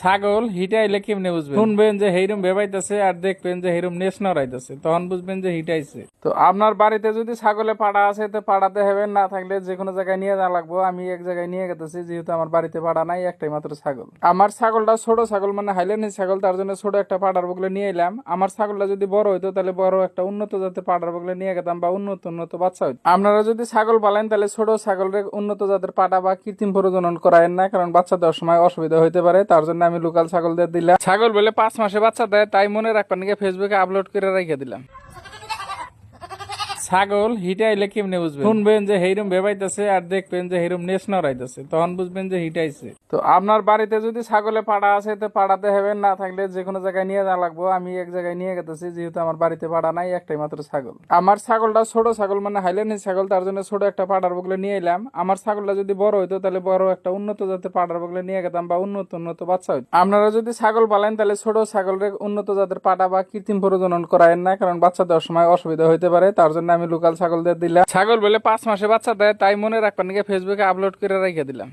ছাগল হিটাইলে কেমনে বুঝবেন? শুনবেন যে হেরম বেবাইতেছে আর দেখবেন যে হেরম নেশ নড়াইতেছে। তখন বুঝবেন যে হিটাইছে। তো আপনার বাড়িতে যদি ছাগলে পাড়া আছে, তো পাড়াতে হবে না থাকলে যে কোনো জায়গায় নিয়ে যাওয়া লাগবো। আমি এক জায়গায় নিয়ে গেতেছি, যেহেতু আমার বাড়িতে পাড়া নাই, একটাই মাত্র ছাগল। আমার ছাগলটা ছোট ছাগল মানে হাইলেন ছাগল, তার জন্য ছোট একটা পাড়ার বগলে নিয়ে এলাম। আমার ছাগলটা যদি বড় হইতো, তাহলে বড় একটা উন্নত জাতের পাড়ার বগলে নিয়ে গেতাম বা উন্নত উন্নত বাচ্চা হইতো। আপনারা যদি ছাগল পালেন, তাহলে ছোট ছাগলের উন্নত জাতের পাটা বা কৃত্রিম প্রজনন করায়েন না, কারণ বাচ্চা দেওয়ার সময় অসুবিধা হইতে পারে। তার জন্য আমি লোকাল ছাগলদের দিলাম। ছাগল বলে পাঁচ মাসে বাচ্চা দেয়, তাই মনে রাখবেন নাকি ফেসবুকে আপলোড করে রেখে দিলাম। ছাগল হিটাইলে কেমনে বুঝবেন? শুনবেন যে হেরম বেবাইতেছে আর দেখবেন যে হেরম নেশ নড়াইতেছে। তখন বুঝবেন যে হিটাইছে। তো আপনার বাড়িতে যদি ছাগলে পাড়া আছে তো পাড়াতে হবে না থাকলে যে কোনো জায়গায় নিয়ে যাওয়া লাগবো। আমি এক জায়গায় নিয়ে গেতেছি যেহেতু আমার বাড়িতে পাড়া নাই একটাই মাত্র ছাগল। আমার ছাগলটা ছোট ছাগল মানে হাইল্যান্ড ছাগল তার জন্য ছোট একটা পাড়ার বগলে নিয়ে এলাম। আমার ছাগলটা যদি বড় হইতো তাহলে বড় একটা উন্নত জাতের পাড়ার বগলে নিয়ে গেতাম বা উন্নত উন্নত বাচ্চা হইতো। আপনারা যদি ছাগল পালেন তাহলে ছোট ছাগলের উন্নত জাতের পাটা বা কৃত্রিম প্রজনন করায়েন না কারণ বাচ্চা দেওয়ার সময় অসুবিধা হইতে পারে। তার জন্য আমি লোকাল ছাগলদের দিলাম। ছাগল বলে পাঁচ মাসে বাচ্চা দেয়, তাই মনে রাখবেন ফেসবুকে আপলোড করে রেখে দিলাম।